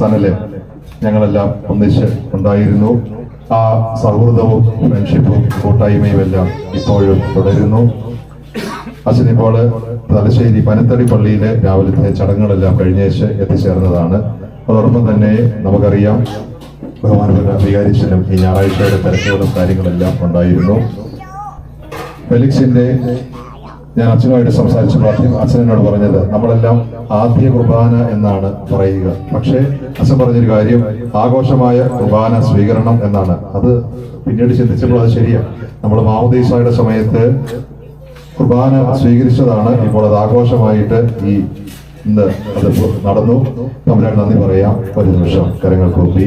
സനൽ ഞങ്ങളെല്ലാം ഒന്നിച്ച് ഉണ്ടായിരുന്നു. ആ സൗഹൃദവും ഫ്രണ്ട്ഷിപ്പും കൂട്ടായ്മയും എല്ലാം ഇപ്പോഴും തുടരുന്നു. അച്ഛനിപ്പോൾ തലശ്ശേരി പനത്തടി പള്ളിയിലെ രാവിലത്തെ ചടങ്ങുകളെല്ലാം കഴിഞ്ഞേച്ച് എത്തിച്ചേർന്നതാണ്. അതോടൊപ്പം തന്നെ നമുക്കറിയാം ബഹുമാനപ്പെട്ട അധികാരിച്ചനും ഈ ഞായറാഴ്ചയുടെ തിരക്കുകളും കാര്യങ്ങളെല്ലാം ഉണ്ടായിരുന്നു. ഫെലിക്സിന്റെ ഞാൻ അച്ഛനുമായിട്ട് സംസാരിച്ചപ്പോൾ അച്ഛൻ എന്നോട് പറഞ്ഞത് നമ്മളെല്ലാം ആദ്യ കുർബാന എന്നാണ് പറയുക. പക്ഷേ അച്ഛൻ പറഞ്ഞൊരു കാര്യം ആഘോഷമായ കുർബാന സ്വീകരണം എന്നാണ്. അത് പിന്നീട് ചിന്തിച്ചപ്പോൾ അത് ശരിയാണ് നമ്മൾ മാമദീസായുടെ സമയത്ത് കുർബാന സ്വീകരിച്ചതാണ്. ഇപ്പോൾ അത് ആഘോഷമായിട്ട് ഈ ഇന്ന് അത് നടന്നു. തമ്മിലാണ് നന്ദി പറയാം. ഒരു നിമിഷം കരങ്ങൾ കൂപ്പി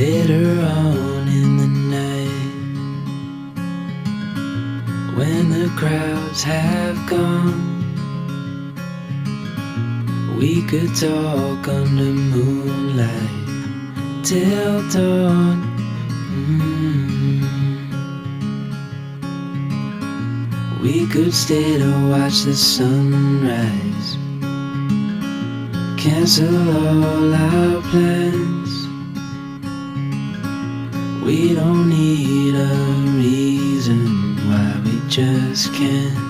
Later on in the night, when the crowds have gone, we could talk under moonlight till dawn. Mm-hmm. We could stay to watch the sunrise, cancel all our plans we don't need a reason why we just can't.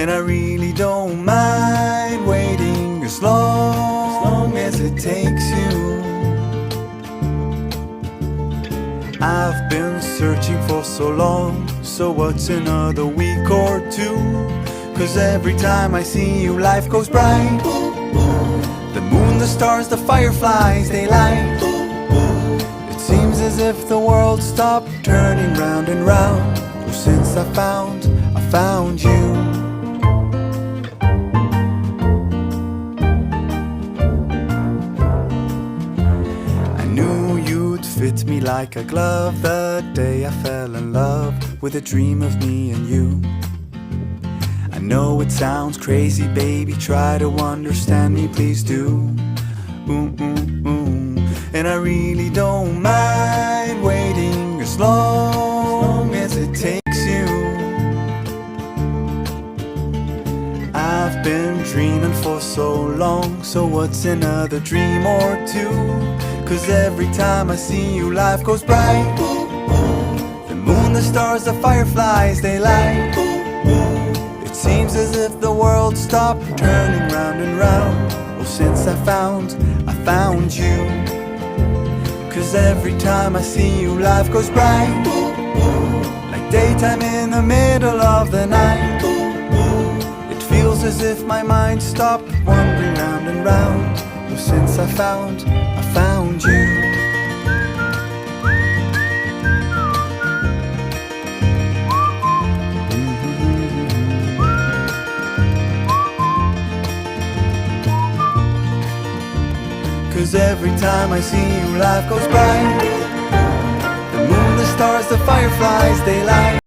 And I really don't mind waiting as long, as long as it takes you. I've been searching for so long, so what's another week or two? Cause every time I see you, life goes bright. The moon, the stars, the fireflies, they light. It seems as if the world stopped turning round and round. Since I found, I found you. Fit me like a glove the day I fell in love with a dream of me and you. I know it sounds crazy, baby. Try to understand me, please do. Ooh, ooh, ooh. And I really don't mind waiting as long as it takes you. I've been dreaming for so long, so what's another dream or two? Cause every time I see you, life goes bright. The moon, the stars, the fireflies, they light. It seems as if the world stopped turning round and round. Oh, since I found, I found you. Cause every time I see you, life goes bright. Like daytime in the middle of the night. It feels as if my mind stopped wandering round and round. Since I found, I found you. Mm-hmm. Cause every time I see you, life goes bright. The moon, the stars, the fireflies, they light.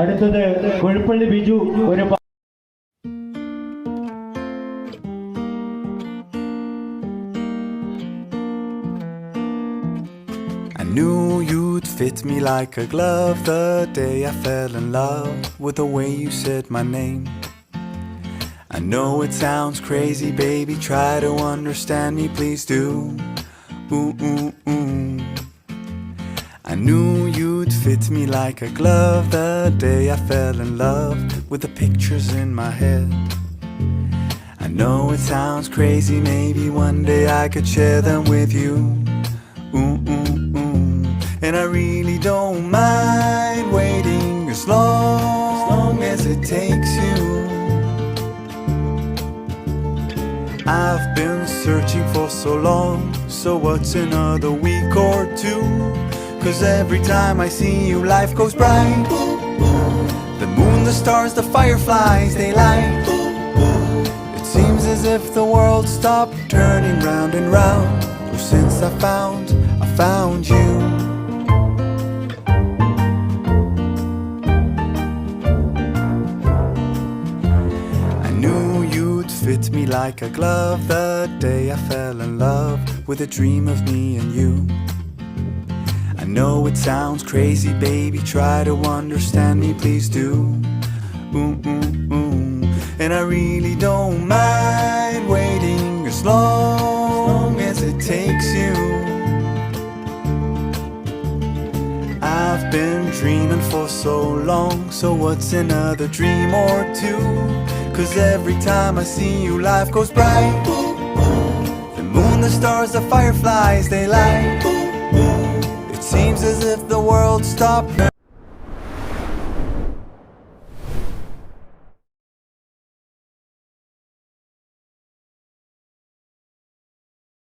അടുത്തത് കൊഴുപ്പള്ളി ബിജു ഒരു പ- I knew you'd fit me like a glove the day I fell in love with the way you said my name. I know it sounds crazy, baby. Try to understand me, please do. Ooh, ooh, ooh. I knew you'd fit me like a glove the day I fell in love with the pictures in my head. I know it sounds crazy, maybe one day I could share them with you. Ooh, ooh, ooh. And I really don't mind waiting as long, as long as it takes you. I've been searching for so long, so what's another week or two? Cause every time I see you, life goes bright. The moon, the stars, the fireflies, they light. It seems as if the world stopped turning round and round. Oh, since I found, I found you. I knew you'd fit me like a glove the day I fell in love with a dream of me and you. Know it sounds crazy, baby. Try to understand me, please do. Ooh, ooh, ooh. And I really don't mind waiting as long as it takes you. I've been dreaming for so long, so what's another dream or two? Cause every time I see you, life goes bright. The moon, the stars, the fireflies, they light. Seems as if the world stopped.